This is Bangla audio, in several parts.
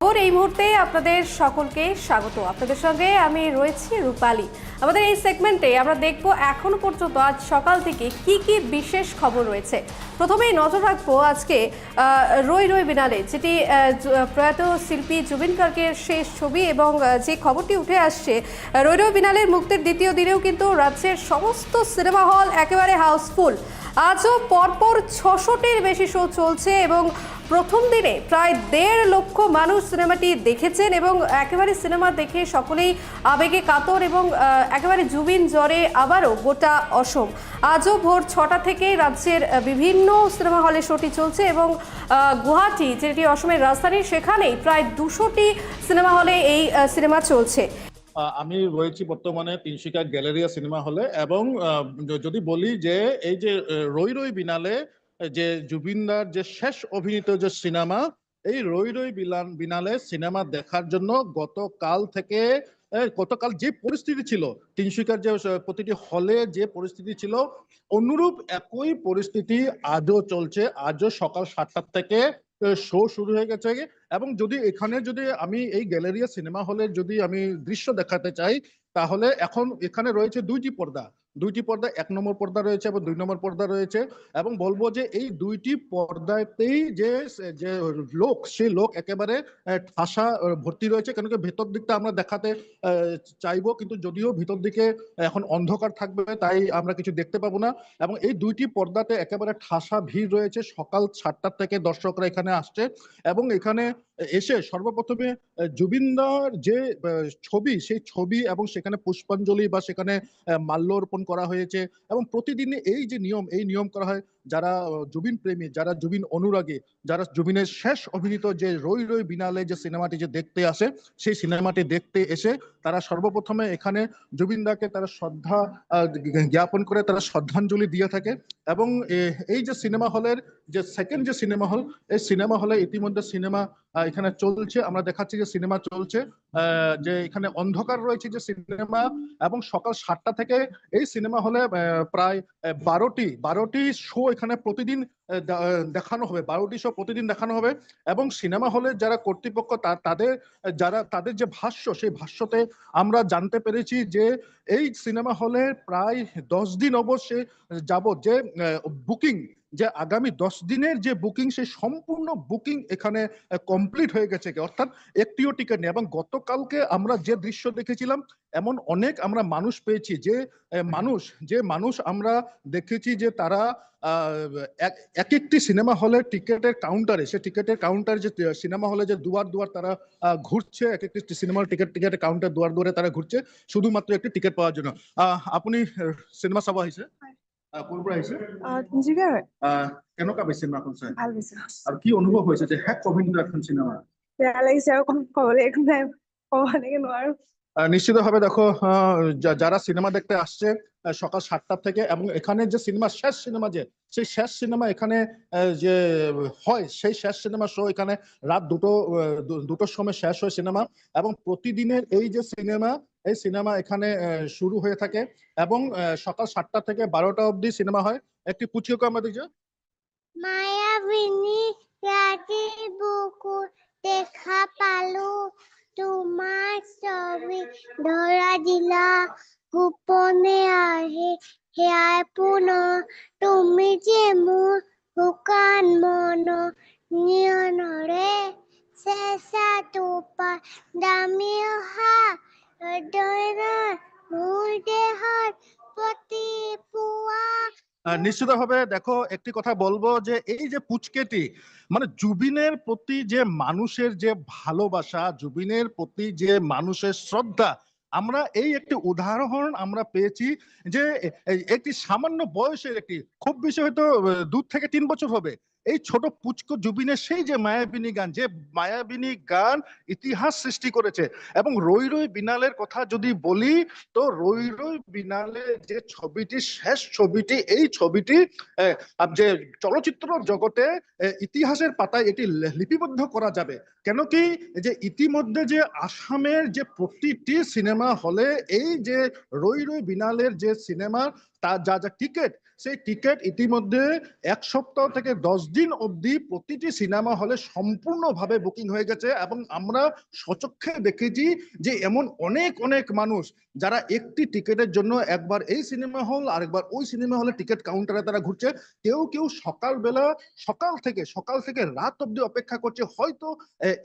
খবর, এই মুহূর্তে আপনাদের সকলকে স্বাগত। আপনাদের সঙ্গে আমি রয়েছি রূপালী। আমাদের এই সেগমেন্টে আমরা দেখব এখনও পর্যন্ত আজ সকাল থেকে কি কি বিশেষ খবর রয়েছে। প্রথমেই নজর রাখব আজকে রই রই বিনালে, যেটি প্রয়াত শিল্পী জুবিন গার্গের শেষ ছবি এবং যে খবরটি উঠে আসছে রই রই বিনালের মুক্তির দ্বিতীয় দিনেও কিন্তু রাজ্যের সমস্ত সিনেমা হল একেবারে হাউসফুল। আজও পরপর ছশোটির বেশি শো চলছে এবং প্রথম দিনে প্রায় দেড় লক্ষ মানুষ সিনেমাটি দেখেছেন এবং একেবারে সিনেমা দেখে সকলেই আবেগে কাতর এবং একেবারে জুবিন জ্বরে আবারও গোটা অসম। আজও ভোর ছটা থেকে রাজ্যের বিভিন্ন সিনেমা হলে শোটি চলছে এবং গুয়াহাটি, যেটি অসমের রাজধানী, সেখানেই প্রায় দুশোটি সিনেমা হলে এই সিনেমা চলছে। আমি রয়েছি বর্তমানে তিনশিকা গ্যালারিয়া সিনেমা হলে এবং যদি বলি যে, এই যে রই রই বিনালে যে জুবিনদার যে শেষ অভিনীত যে সিনেমা, এই রই রই বিলান, বিনালে সিনেমা দেখার জন্য গতকাল থেকে গতকাল যে পরিস্থিতি ছিল তিনশিকার যে প্রতিটি হলে যে পরিস্থিতি ছিল, অনুরূপ একই পরিস্থিতি আজও চলছে। আজও সকাল সাতটার থেকে শো শুরু হয়ে গেছে। এবং যদি এখানে যদি আমি এই গ্যালারিয়া সিনেমা হলে যদি আমি দৃশ্য দেখাতে চাই, তাহলে এখন এখানে রয়েছে দুইটি পর্দা। দুইটি পর্দা এক নম্বর পর্দা রয়েছে এবং দুই নম্বর পর্দা রয়েছে এবং বলব যে এই দুইটি পর্দাতেই যে যে লোক সেই লোক একেবারে ঠাসা ভর্তি রয়েছে। কেন কি ভেতর দিকটা আমরা দেখাতে চাইব কিন্তু যদিও ভিতর দিকে এখন অন্ধকার থাকবে তাই আমরা কিছু দেখতে পাবো না। এবং এই দুইটি পর্দাতে একেবারে ঠাসা ভিড় রয়েছে সকাল সাতটার থেকে দর্শকরা এখানে আসছে। এবং এখানে এসে সর্বপ্রথমে জুবিনদার যে ছবি সেই ছবি এবং সেখানে পুষ্পাঞ্জলি বা সেখানে আহ, মাল্যার্পণ করা হয়েছে এবং প্রতিদিন এই যে নিয়ম, এই নিয়ম করা হয়, যারা জুবিন প্রেমী, যারা জুবিন অনুরাগী, যারা জুবিনের শেষ অভিনীত যে রই রই বিনালে যে সিনেমাটি যে দেখতে আসে, সেই সিনেমাটি দেখতে এসে তারা সর্বপ্রথমে এখানে জুবিনদাকে তারা শ্রদ্ধা জ্ঞাপন করে তারা শ্রদ্ধাঞ্জলি দিয়ে থাকে এবং এই যে সিনেমা হলের যে সেকেন্ড যে সিনেমা হল, এই সিনেমা হলে ইতিমধ্যে সিনেমা এখানে চলছে। আমরা দেখাচ্ছি যে সিনেমা চলছে যে এখানে অন্ধকার রয়েছে যে সিনেমা এবং সকাল সাতটা থেকে এই সিনেমা হলে প্রায় বারোটি বারোটি শো এখানে প্রতিদিন দেখানো হবে। বারোটি শো প্রতিদিন দেখানো হবে এবং সিনেমা হলে যারা কর্তৃপক্ষ তাদের, যারা, তাদের যে ভাষ্য, সেই ভাষ্যতে আমরা জানতে পেরেছি যে এই সিনেমা হলে প্রায় দশ দিন অবশ্যই যাবত যে বুকিং যে আগামী দশ দিনের যে বুকিং সেই সম্পূর্ণ বুকিং এখানে কমপ্লিট হয়ে গেছে অর্থাৎ একটিও টিকিট নেই। এবং গতকালকে আমরা যে দৃশ্য দেখেছিলাম এমন অনেক আমরা মানুষ পেয়েছি যে মানুষ যে মানুষ আমরা দেখেছি যে তারা এক- এক একটি সিনেমা হলের টিকেটের কাউন্টারে সে টিকেটের কাউন্টার যে সিনেমা হলে যে দুয়ার দুয়ার তারা ঘুরছে এক একটি সিনেমার টিকেট টিকেটের কাউন্টার দুয়ার দুয়ারে তারা ঘুরছে শুধুমাত্র একটি টিকিট পাওয়ার জন্য। আপুনি চাব আহিছে আহ, ক'ৰ পৰা আহিছে? আহ, তিনিচুকীয়া হয় আহ, কেনেকুৱা পাইছে চিনেমাখন চাই? ভাল পাইছো। আৰু কি অনুভৱ হৈছে যে শেষ অভিনীত এখন চিনেমা বেয়া লাগিছে আৰু ক'বলৈ একো নাই। ক'ব এনেকে নোৱাৰো। নিশ্চিতভাবে দেখো যারা সিনেমা দেখতে আসছে সকাল সাতটা থেকে, এবং এখানে যে সিনেমা, শেষ সিনেমা যে, সেই শেষ সিনেমা এখানে যে হয়, সেই শেষ সিনেমা শো এখানে রাত দুটো দুটোর সময় শেষ হয় সিনেমা, এবং প্রতিদিনের এই যে সিনেমা, এই সিনেমা এখানে শুরু হয়ে থাকে, এবং সকাল সাতটা থেকে বারোটা অবধি সিনেমা হয়। একটি পুচিও আমরা দেখছি মায়াবিনী ৰাতিৰ বুকু দেখা পালো তোমাৰ সবে ধরা দিলা, গোপনে আহে সেয়াই পুনৰ তুমি যে মোৰ শুকান মন নিয়নৰে চেঁচা তোপা, দামী অহা হৃদয়ৰ মোৰ দেহত নিশ্চিতভাবে দেখো, একটি কথা বলব যে এই যে পুচকেটি মানে জুবিনের প্রতি যে মানুষের যে ভালোবাসা, জুবিনের প্রতি যে মানুষের শ্রদ্ধা, আমরা এই একটি উদাহরণ আমরা পেয়েছি যে একটি সামান্য বয়সের একটি, খুব বেশি হয়তো দু থেকে তিন বছর হবে। এই ছোট পুচকো জুবিনের সেই যে মায়াবিনী গান, যে মায়াবিনী গান ইতিহাস সৃষ্টি করেছে এবং রই রই বিনালের কথা যদি বলি, তো রই রই বিনালে যে ছবিটি, শেষ ছবিটি, এই ছবিটি যে চলচ্চিত্র জগতে ইতিহাসের পাতায় এটি লিপিবদ্ধ করা যাবে। কেন কি যে ইতিমধ্যে যে আসামের যে প্রতিটি সিনেমা হলে এই যে রই রই বিনালের যে সিনেমা তার যা যা টিকিট সেই টিকিট ইতিমধ্যে এক সপ্তাহ থেকে দশ দিন অবধি প্রতিটি সিনেমা হলে সম্পূর্ণভাবে বুকিং হয়ে গেছে এবং আমরা সচক্ষে দেখেছি যে এমন অনেক অনেক মানুষ যারা একটি টিকিটের জন্য একবার এই সিনেমা হল আরেকবার ওই সিনেমা হলে টিকিট কাউন্টারে তারা ঘুরছে। কেউ কেউ সকালবেলা, সকাল থেকে সকাল থেকে রাত অবধি অপেক্ষা করছে। হয়তো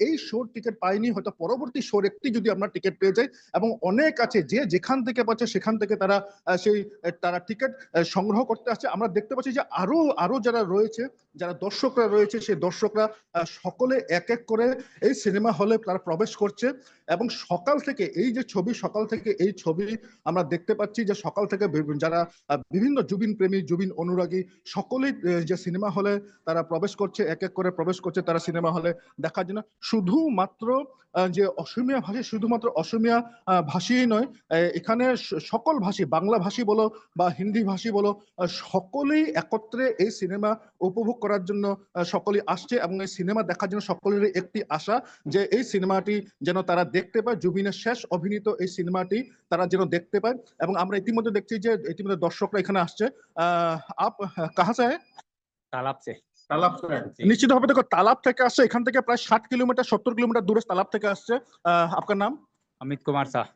এই শোর টিকিট পাইনি হয়তো পরবর্তী শোর একটি যদি আমরা টিকিট পেয়ে যাই এবং অনেক আছে যে যেখান থেকে পাচ্ছে সেখান থেকে তারা সেই তারা টিকিট সংগ্রহ করতে আসছে, আমরা দেখতে পাচ্ছি যে আরও আরও যারা রয়েছে, যারা দর্শকরা রয়েছে, সেই দর্শকরা সকলে এক এক করে এই সিনেমা হলে তারা প্রবেশ করছে এবং সকাল থেকে এই যে ছবি, সকাল থেকে এই ছবি আমরা দেখতে পাচ্ছি যে সকাল থেকে যারা বিভিন্ন জুবিন প্রেমী, জুবিন অনুরাগী, সকলেই যে সিনেমা হলে তারা প্রবেশ করছে, এক এক করে প্রবেশ করছে তারা সিনেমা হলে দেখার জন্য। শুধুমাত্র যে অসমীয়া ভাষী, শুধুমাত্র অসমীয়া ভাষীই নয় এখানে সকল ভাষী, বাংলা ভাষী বলো বা হিন্দি ভাষী বলো সকলেই একত্রে এই সিনেমা উপভোগ করার জন্য সকলেই আসছে এবং এই সিনেমা দেখার জন্য সকলেরই একটি আশা যে এই সিনেমাটি যেন তারা দেখতে পায় জুবিনের শেষ অভিনীত এই সিনেমাটি তারা যেন দেখতে পায়। এবং আমরা ইতিমধ্যে দেখছি যে ইতিমধ্যে দর্শকরা এখানে আসছে। আপ কাহা সাহেব? তালাব নিশ্চিত হবে দেখো তালাব থেকে আসছে এখান থেকে প্রায় ষাট কিলোমিটার সত্তর কিলোমিটার দূরে তালাব থেকে আসছে। আহ আপনার নাম? অমিত কুমার শাহ।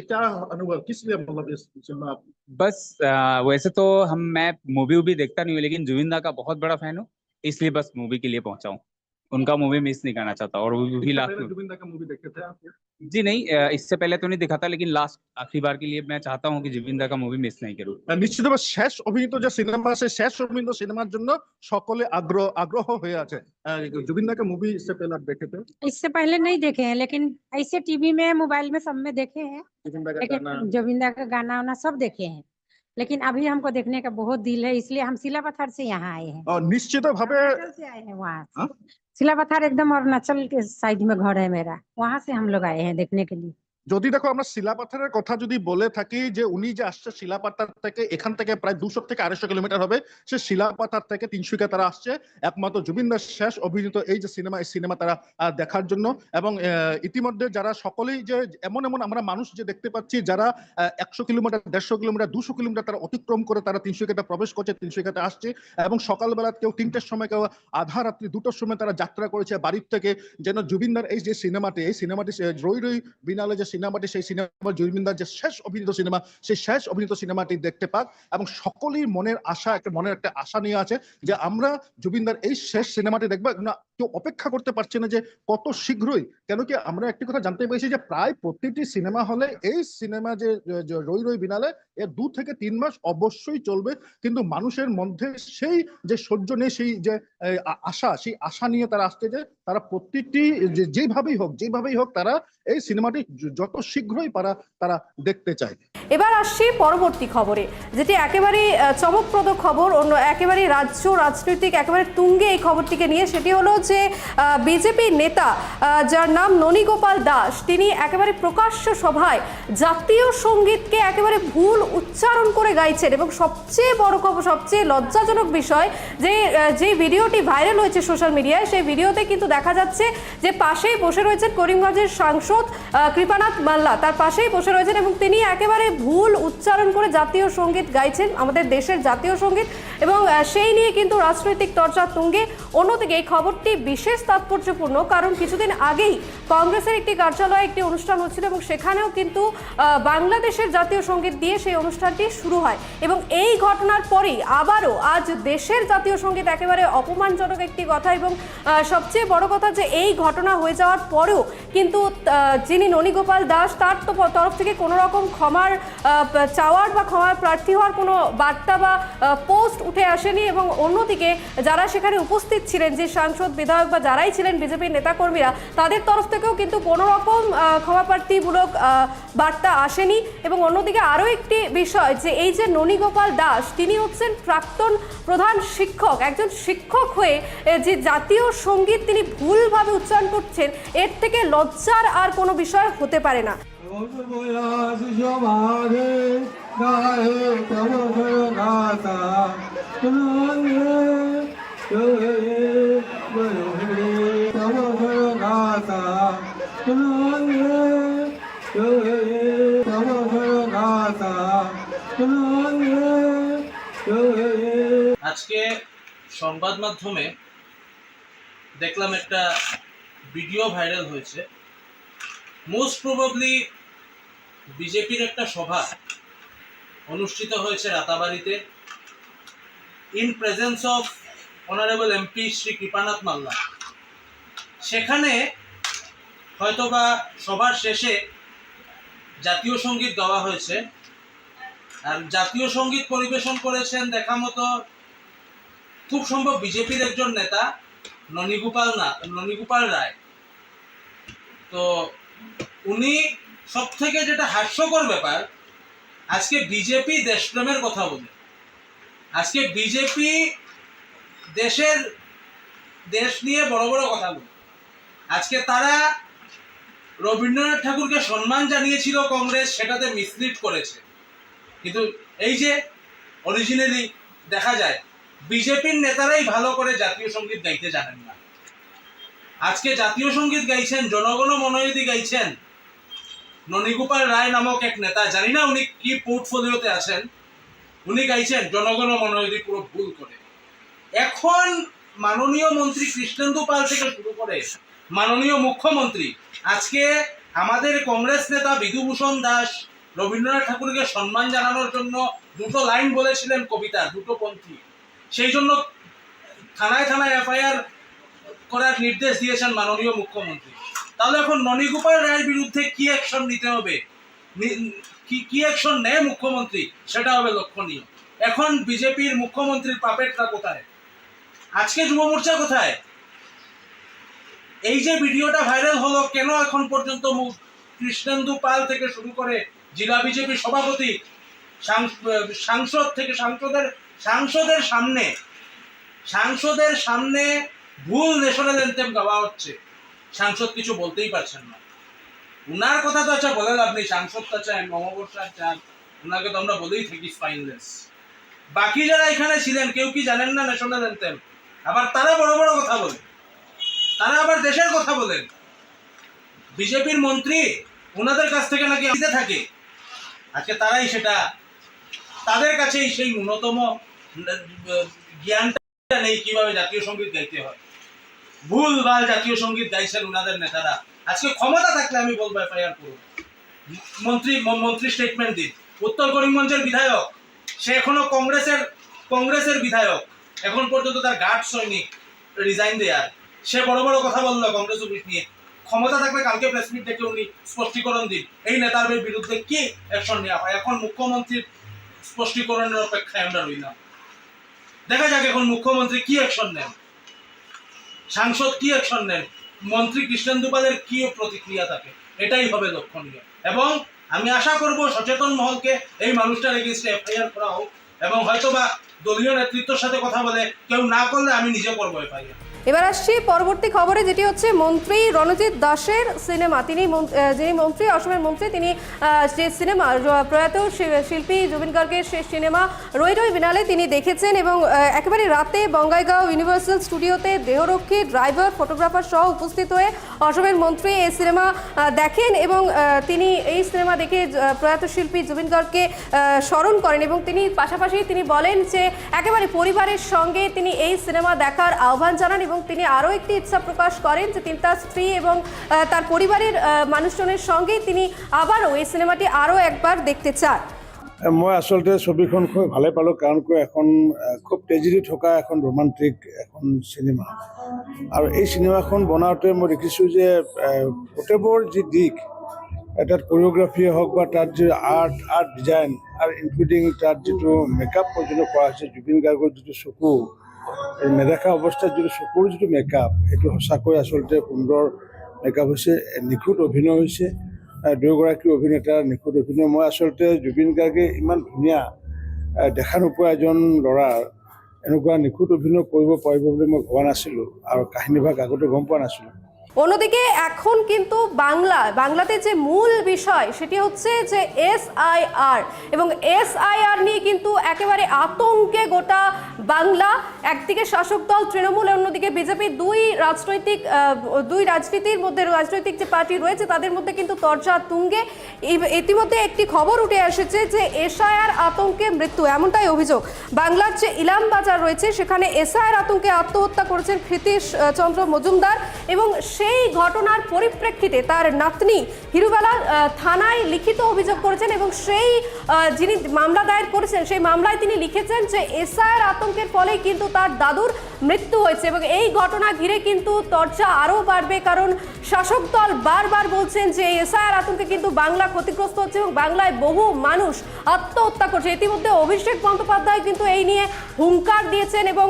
क्या अनुभव? किस लिए मतलब बस वैसे तो हम, मैं मूवी वूवी देखता नहीं हूँ, लेकिन जुविंदा का बहुत बड़ा फ़ैन हूँ, इसलिए बस मूवी के लिए पहुँचा हूँ। उनका मूवी मिस नहीं करना चाहता और वो भी इससे लास्ट पहले जुबिन दा का मूवी देखे थे आप जी नहीं आ, इससे पहले तो नहीं दिखा था लेकिन लास्ट आखिरी बार के लिए मैं चाहता हूँ कि जुबिंदा का मूवी मिस नहीं करूँ আহ, নিশ্চিতভাবে শেষ অভিনীত যে সিনেমা আছে শেষ অভিনীত সিনেমার জন্য সকলে আগ্রহ আগ্রহ হয়ে আছে আহ, जुबिन दा का मूवी इससे पहले आप देखे थे इससे पहले नहीं देखे हैं लेकिन ऐसे टीवी में मोबाइल में सब में देखे हैं जुबिन दा का लेकिन गाना जोबिंदा का गाना वाना सब देखे हैं लेकिन अभी हमको देखने का बहुत दिल है इसलिए हम सिला पत्थर से यहाँ आए हैं আহ, নিশ্চিতভাবে अरुणाचल से आए हैं वहाँ हाँ? से सिला पथार एकदम अरुणाचल के साइड में घर है मेरा। वहाँ से हम लोग आए हैं देखने के लिए। যদি দেখো আমরা শিলাপাথরের কথা যদি বলে থাকি যে উনি যে আসছে শিলাপাথার থেকে, এখান থেকে প্রায় দুশো থেকে আড়াইশো কিলোমিটার হবে, সে শিলাপাথার থেকে তিনশুকে তারা আসছে। একমাত্র জুবিন দাস শেষ অভিনীত এই যে সিনেমা, এই সিনেমা তারা দেখার জন্য এবং ইতিমধ্যে যারা সকলেই যে এমন এমন আমরা মানুষ যে দেখতে পাচ্ছি যারা একশো কিলোমিটার, দেড়শো কিলোমিটার, দুশো কিলোমিটার তারা অতিক্রম করে তারা তিনশুকেতে প্রবেশ করছে তিনশুকেতে আসছে এবং সকালবেলা কেউ তিনটের সময় কেউ আধা রাত্রি, দুটোর সময় তারা যাত্রা করেছে বাড়ির থেকে, যেন জুবিনদার এই যে সিনেমাটি, এই সিনেমাটি রই রই বিনালে যে সিনেমাটি, সেই সিনেমা জুবিনদার যে শেষ অভিনীত সিনেমা, সেই শেষ অভিনীত সিনেমাটি দেখতে পাক এবং সকলেই মনের আশা, একটা মনের একটা আশা নিয়ে আছে যে আমরা জুবিনদার এই শেষ সিনেমাটি দেখব। না, কেউ অপেক্ষা করতে পারছে না যে কত শীঘ্রই, কেন কি আমরা একটি কথা জানতে পেরেছি যে প্রায় প্রতিটি সিনেমা হলে এই সিনেমা যে রই রই বিনালে এর দু থেকে তিন মাস অবশ্যই চলবে। কিন্তু মানুষের মধ্যে সেই যে সহ্য নেই, সেই যে আশা, সেই আশা নিয়ে তারা আসছে যে তারা প্রতিটি যেভাবেই হোক যেভাবেই হোক তারা এই সিনেমাটি যত শীঘ্রই পারা তারা দেখতে চায়। এবার আসছি পরবর্তী খবরে যেটি একেবারে চমকপ্রদ খবর অন্য একেবারে রাজ্য রাজনৈতিক একেবারে তুঙ্গে এই খবরটিকে নিয়ে সেটি হলো যে বিজেপি নেতা যার নাম ননীগোপাল দাস তিনি একেবারে প্রকাশ্য সভায় জাতীয় সঙ্গীতকে একেবারে ভুল উচ্চারণ করে গাইছেন এবং সবচেয়ে বড় খবর সবচেয়ে লজ্জাজনক বিষয় যে যে ভিডিওটি ভাইরাল হয়েছে সোশ্যাল মিডিয়ায় সেই ভিডিওতে কিন্তু দেখা যাচ্ছে যে পাশেই বসে রয়েছেন করিমগঞ্জের সাংসদ আহ, মাল্লা তার পাশেই বসে রয়েছেন এবং তিনি একেবারে ভুল উচ্চারণ করে জাতীয় সংগীত গাইছেন আমাদের দেশের জাতীয় সংগীত এবং সেই নিয়ে কিন্তু রাজনৈতিক চর্চা তুঙ্গে। অন্যদিকে এই খবরটি বিশেষ তাৎপর্যপূর্ণ কারণ কিছুদিন আগেই কংগ্রেসের একটি কার্যালয়ে একটি অনুষ্ঠান হচ্ছিল এবং সেখানেও কিন্তু বাংলাদেশের জাতীয় সংগীত দিয়ে সেই অনুষ্ঠানটি শুরু হয় এবং এই ঘটনার পরেই আবারও আজ দেশের জাতীয় সংগীত একেবারে অপমানজনক একটি কথা এবং সবচেয়ে বড় কথা যে এই ঘটনা হয়ে যাওয়ার পরেও কিন্তু যিনি ননীগোপাল দাস, তার তো তরফ থেকে কোনো রকম ক্ষমার চাওয়ার বা ক্ষমার প্রার্থী হওয়ার কোনো বার্তা বা পোস্ট উঠে আসেনি এবং অন্যদিকে যারা সেখানে উপস্থিত ছিলেন, যে সাংসদ, বিধায়ক বা যারাই ছিলেন বিজেপির নেতাকর্মীরা, তাদের তরফ থেকেও কিন্তু কোনো রকম ক্ষমাপ্রার্থীমূলক বার্তা আসেনি এবং অন্যদিকে আরও একটি বিষয় যে এই যে ননীগোপাল দাস, তিনি হচ্ছেন প্রাক্তন প্রধান শিক্ষক, একজন শিক্ষক হয়ে যে জাতীয় সংগীত তিনি ভুলভাবে উচ্চারণ করছেন, এর থেকে লজ্জার আর কোনো বিষয় হতে পারে না। গাতা শুনলে আজকে সংবাদ মাধ্যমে দেখলাম একটা ভিডিও ভাইরাল হয়েছে। মোস্ট প্রবাবলি বিজেপির একটা সভা অনুষ্ঠিত হয়েছে রাতাবাড়িতে in presence of honourable MP Shri Kripanath Malla সেখানে হয়তোবা সবার শেষে জাতীয় সংগীত গাওয়া হয়েছে। আর জাতীয় সংগীত পরিবেশন করেছেন দেখা মতো খুব সম্ভব বিজেপির একজন নেতা, ননীগোপাল না, ননীগোপাল রায়। তো উনি সব থেকে যেটা হাস্যকর ব্যাপার, আজকে বিজেপি দেশপ্রেমের কথা বলে। আজকে বিজেপি দেশের দেশ নিয়ে বড় বড় কথা বলে। আজকে তারা রবীন্দ্রনাথ ঠাকুরকে সম্মান জানিয়েছিল কংগ্রেস, সেটাতে মিসলিড করেছে। কিন্তু এই যে অরিজিনালি দেখা যায়, বিজেপির নেতারাই ভালো করে জাতীয় সংগীত গাইতে জানেন না। আজকে জাতীয় সংগীত গাইছেন, জনগণ মনোয়দি গাইছেন ননীগোপাল রায় নামক এক নেতা। জানি না উনি কি পোর্টফোলিওতে আছেন। উনি গাইছেন, জনগণ মনোয়দি পুরো ভুল করে। এখন মাননীয় মন্ত্রী কৃষ্ণেন্দু পাল থেকে শুরু করে মাননীয় মুখ্যমন্ত্রী, আজকে আমাদের কংগ্রেস নেতা বিধুভূষণ দাস, রবীন্দ্রনাথ ঠাকুরকে সম্মান জানানোর জন্য দুটো লাইন বলেছিলেন কবিতা দুটো পন্থী। সেই জন্য থানায় থানায় এফআইআর করার নির্দেশ দিয়েছেন মাননীয় মুখ্যমন্ত্রী। তাহলে এখন ননীগোপাল রায়ের বিরুদ্ধে কি অ্যাকশন নিতে হবে? কি কি অ্যাকশন নেয় মুখ্যমন্ত্রী? সেটা হবে লক্ষণীয়। এখন বিজেপির মুখ্যমন্ত্রীর পাপেটটা কোথায়? আজকে যুব মোর্চা কোথায়? এই যে ভিডিওটা ভাইরাল হলো, কেন এখন পর্যন্ত কৃষ্ণেন্দু পাল থেকে শুরু করে জেলা বিজেপি সভাপতি সাংসদ থেকে সাংসদের সাংসদের সামনে সাংসদের সামনে ভুল ন্যাশনাল অ্যান্থেম গাওয়া হচ্ছে। সাংসদ কিছু বলতেই পারছেন না। উনার কথা তো আচ্ছা বলে লাভ নেই। সাংসদ তো চান নববর্ষার চান ওনাকে তো আমরা বলেই থাকি স্পাইনলেস বাকি যারা এখানে ছিলেন, কেউ কি জানেন না ন্যাশনাল অ্যান্থেম আবার তারা বড় বড় কথা বলে তারা আবার দেশের কথা বলেন। বিজেপির মন্ত্রী ওনাদের কাছ থেকে নাকি দিতে থাকে। আজকে তারাই সেটা, তাদের কাছেই সেই ন্যূনতম জ্ঞানটা নেই কীভাবে জাতীয় সংগীত গাইতে হয়। ভুল ভালো জাতীয় সংগীত গাইছেন ওনাদের নেতারা। আজকে ক্ষমতা থাকলে আমি বলব এফআইআর করুন। মন্ত্রী মন্ত্রী স্টেটমেন্ট দিন। উত্তর করিমগঞ্জের বিধায়ক, সে এখনও কংগ্রেসের কংগ্রেসের বিধায়ক। এখন পর্যন্ত তার গার্ড সৈনিক রিজাইন দেয়ার সে বড় বড় কথা বলল কংগ্রেস অফিস নিয়ে। ক্ষমতা থাকলে কালকে প্রেস মিট ডেকে উনি স্পষ্টীকরণ দিন। এই নেতার বিরুদ্ধে কি অ্যাকশন নেওয়া হয়? এখন মুখ্যমন্ত্রীর স্পষ্টীকরণের অপেক্ষায় আমরা রইলাম। দেখা যাক এখন মুখ্যমন্ত্রী কি অ্যাকশন নেন। সাংসদ কি অ্যাকশন নেন? মন্ত্রী কৃষ্ণেন্দু পালের কি প্রতিক্রিয়া থাকে? এটাই হবে লক্ষণীয়। এবং আমি আশা করব সচেতন মহলকে এই মানুষটার এগেনস্টে এফআইআর করা হোক এবং হয়তোবা দলীয় নেতৃত্বের সাথে কথা বলে কেউ না করলে আমি নিজে করব এফআইআর। এবার আসছি পরবর্তী খবরে, যেটি হচ্ছে মন্ত্রী রণজিৎ দাসের সিনেমা। তিনি যিনি মন্ত্রী, অসমের মন্ত্রী, তিনি যে সিনেমা প্রয়াত শিল্পী জুবিন গার্গের সেই সিনেমা রই রই বিনালে তিনি দেখেছেন এবং একেবারে রাতে বঙ্গাইগাঁও ইউনিভার্সাল স্টুডিওতে দেহরক্ষী ড্রাইভার, ফটোগ্রাফার সহ উপস্থিত হয়ে অসমের মন্ত্রী এই সিনেমা দেখেন এবং তিনি এই সিনেমা দেখে প্রয়াত শিল্পী জুবিন গার্গকে স্মরণ করেন এবং তিনি পাশাপাশি তিনি বলেন যে, একেবারে পরিবারের সঙ্গে তিনি এই সিনেমা দেখার আহ্বান জানান এবং তিনি আরও একটি ইচ্ছা প্ৰকাশ করেন যে তিনি তার স্ত্রী এবং তার পরিবারের মানুষজনের সঙ্গে তিনি আবারও এই সিনেমাটি আরও একবার দেখতে চান। মই আচলতে ছবিখন খুব ভালে পালোঁ কাৰণ কিয় এখন খুব ট্ৰেজেডি থকা এখন ৰোমান্টিক এখন চিনেমা আৰু এই চিনেমাখন বনাওঁতে মই দেখিছোঁ যে গোটেইবোৰ যি দিশ তাত কৰিঅ'গ্ৰাফিয়ে হওক বা তাত যি আৰ্ট আৰ্ট ডিজাইন আৰু ইনক্লুডিং তাত যিটো মেকআপ পৰ্যন্ত কৰা হৈছে, জুবিন গাৰ্গৰ যিটো চকু এই নেদেখা অৱস্থাত যিটো চকুৰ যিটো মেকআপ সেইটো সঁচাকৈ আচলতে সুন্দৰ মেকআপ হৈছে, নিখুঁত অভিনয় হৈছে। দুয়োগৰাকী অভিনেতাৰ নিখুঁত অভিনয়। মই আচলতে জুবিন গাৰ্গে ইমান ধুনীয়া দেখা নোপোৱা এজন ল'ৰাৰ এনেকুৱা নিখুঁত অভিনয় কৰিব পাৰিব বুলি মই ভবা নাছিলোঁ আৰু কাহিনীভাগ আগতে গম পোৱা নাছিলোঁ। অন্যদিকে এখন কিন্তু বাংলা, বাংলাতে যে মূল বিষয় সেটি হচ্ছে যে এসআইআর এবং এসআইআর নিয়ে কিন্তু একেবারে আতঙ্কে গোটা বাংলা। একদিকে শাসক দল তৃণমূল, অন্যদিকে বিজেপি। দুই রাজনৈতিক দুই রাজনীতির মধ্যে, রাজনৈতিক যে পার্টি রয়েছে তাদের মধ্যে কিন্তু তর্জা তুঙ্গে। ইতিমধ্যে একটি খবর উঠে এসেছে যে এসআইআর আতঙ্কে মৃত্যু, এমনটাই অভিযোগ। বাংলার যে ইলাম বাজার রয়েছে সেখানে এসআইআর আতঙ্কে আত্মহত্যা করেছেন কৃতিশ চন্দ্র মজুমদার এবং সেই ঘটনার পরিপ্রেক্ষিতে তার নাতনি হিরুবালা থানায় লিখিত অভিযোগ করেছেন এবং সেই যিনি মামলা দায়ের করেছেন, সেই মামলায় তিনি লিখেছেন যে এসআইআর আতঙ্কের ফলে কিন্তু তার দাদুর মৃত্যু হয়েছে এবং এই ঘটনা ঘিরে কিন্তু চর্চা আরও বাড়বে কারণ শাসক দল বারবার বলছেন যে এসআইআর আতঙ্কে কিন্তু বাংলা ক্ষতিগ্রস্ত হচ্ছে এবং বাংলায় বহু মানুষ আত্মহত্যা করছে। ইতিমধ্যে অভিষেক বন্দ্যোপাধ্যায় কিন্তু এই নিয়ে হুঙ্কার দিয়েছেন এবং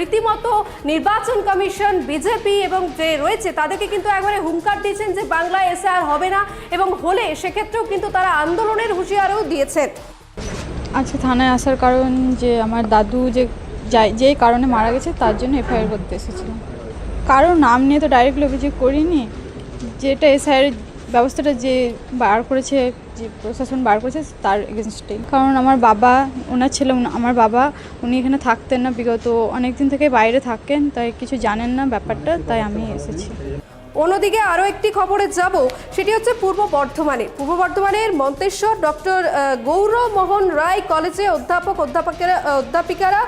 রীতিমতো নির্বাচন কমিশন, বিজেপি এবং যে রয়েছে তাদেরকে কিন্তু একবারে হুঙ্কার দিয়েছেন যে বাংলায় এসে আর হবে না, এবং হলে সেক্ষেত্রেও কিন্তু তারা আন্দোলনের হুঁশিয়ারও দিয়েছেন। আচ্ছা থানায় আসার কারণ যে আমার দাদু যে যাই, যেই কারণে মারা গেছে, তার জন্য এফআইআর করতে এসেছিলাম। কারও নাম নিয়ে তো ডাইরেক্ট অভিযোগ করিনি, যেটা এসআইয়ের ব্যবস্থাটা যে বার করেছে, যে প্রশাসন বার করেছে তার এগেনস্টেই কারণ আমার বাবা, ওনার ছেলে আমার বাবা, উনি এখানে থাকতেন না, বিগত অনেক দিন থেকে বাইরে থাকেন, তাই কিছু জানেন না ব্যাপারটা, তাই আমি এসেছি। অন্যদিকে আরও একটি খবরে যাব, সেটি হচ্ছে পূর্ব বর্ধমানে। পূর্ব বর্ধমানের মন্তেশ্বর ডক্টর গৌরমোহন রায় কলেজে অধ্যাপক, অধ্যাপকেরা, অধ্যাপিকারা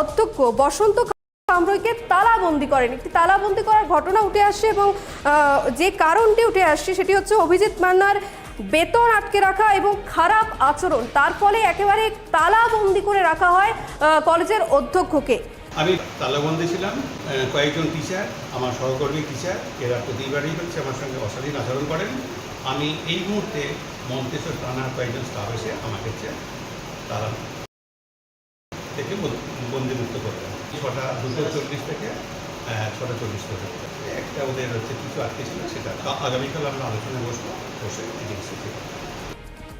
অধ্যক্ষ বসন্ত কামরইকে তালাবন্দি করেন। একটি তালাবন্দি করার ঘটনা উঠে আসছে এবং যে কারণটি উঠে আসছে সেটি হচ্ছে অভিজিৎ মান্নার বেতন আটকে রাখা এবং খারাপ আচরণ। তার ফলে একেবারে তালাবন্দি করে রাখা হয় কলেজের অধ্যক্ষকে। আমি তালাবন্দি ছিলাম কয়েকজন টিচার আমার সহকর্মী টিচার এরা প্রতিবারই হচ্ছে আমার সঙ্গে অশালীন আচরণ করেন। আমি এই মুহূর্তে মন্তেশ্বর থানার কয়েকজন স্টাফ এসে আমাকে হচ্ছে তারা থেকে বন্দিমুক্ত করলেন ছটা দুটো চল্লিশ থেকে আহ, ছটা চল্লিশ পর্যন্ত একটা ওদের হচ্ছে কিছু আটকে ছিল সেটা আগামীকাল আমরা আলোচনায় বসবো বসে নেব।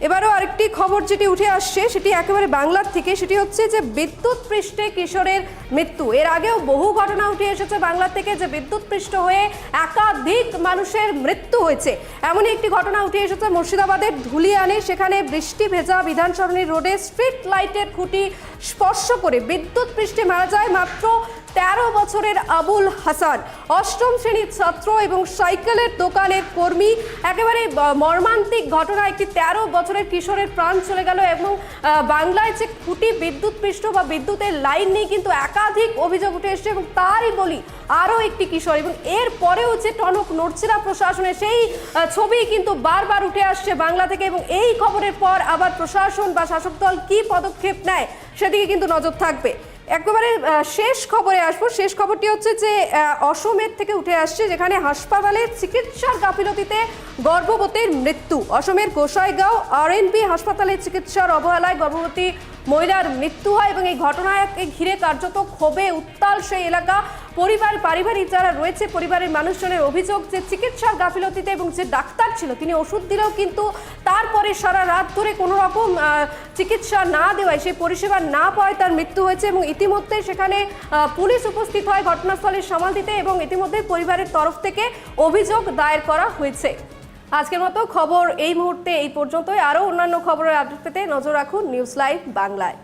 এবারও আরেকটি খবর যেটি উঠে আসছে, সেটি একেবারে বাংলার থেকে, সেটি হচ্ছে যে বিদ্যুৎ পৃষ্ঠে কিশোরের মৃত্যু। এর আগেও বহু ঘটনা উঠে এসেছে বাংলা থেকে যে বিদ্যুৎ পৃষ্ঠ হয়ে একাধিক মানুষের মৃত্যু হয়েছে। এমনই একটি ঘটনা উঠে এসেছে মুর্শিদাবাদের ধুলিয়ানে। সেখানে বৃষ্টি ভেজা বিধানসরণী রোডে স্ট্রিট লাইটের খুঁটি স্পর্শ করে বিদ্যুৎ পৃষ্ঠে মারা যায় মাত্র তেরো বছরের আবুল হাসান, অষ্টম শ্রেণির ছাত্র এবং সাইকেলের দোকানের কর্মী। একেবারে মর্মান্তিক ঘটনা একটি তেরো বছরের কিশোরের প্রাণ চলে গেল এবং বাংলায় যে খুঁটি বিদ্যুৎ পৃষ্ঠ বা বিদ্যুতের লাইন নিয়ে কিন্তু একাধিক অভিযোগ উঠে এসছে এবং তারই বলি আরও একটি কিশোর এবং এর পরেও যে টনক নড়ছে না প্রশাসনের সেই ছবি কিন্তু বারবার উঠে আসছে বাংলা থেকে এবং এই খবরের পর আবার প্রশাসন বা শাসক দল কী পদক্ষেপ নেয় সেদিকে কিন্তু নজর থাকবে। একেবারে শেষ খবরে আসব। শেষ খবরটি হচ্ছে যে অসমের থেকে উঠে আসছে, যেখানে হাসপাতালের চিকিৎসার গাফিলতিতে গর্ভবতীর মৃত্যু। অসমের গোসাইগাঁও আর আরএনপি হাসপাতালে চিকিৎসার অবহেলায় গর্ভবতী মহিলার মৃত্যু হয় এবং এই ঘটনাকে ঘিরে কার্যত ক্ষোভে উত্তাল সেই এলাকা। পরিবার, পারিবারিক যারা রয়েছে, পরিবারের মানুষজনের অভিযোগ যে চিকিৎসার গাফিলতিতে এবং যে ডাক্তার ছিল, তিনি ওষুধ দিলেও কিন্তু তারপরে সারা রাত ধরে কোনো রকম চিকিৎসা না দেওয়ায়, সেই পরিষেবা না পাওয়ায় তার মৃত্যু হয়েছে এবং ইতিমধ্যে সেখানে পুলিশ উপস্থিত হয় ঘটনাস্থলে সামাল দিতে এবং ইতিমধ্যে পরিবারের তরফ থেকে অভিযোগ দায়ের করা হয়েছে। আজকের মতো খবর এই মুহূর্তে এই পর্যন্তই। আরও অন্যান্য খবরের আপডেট পেতে নজর রাখুন নিউজ লাইভ বাংলায়।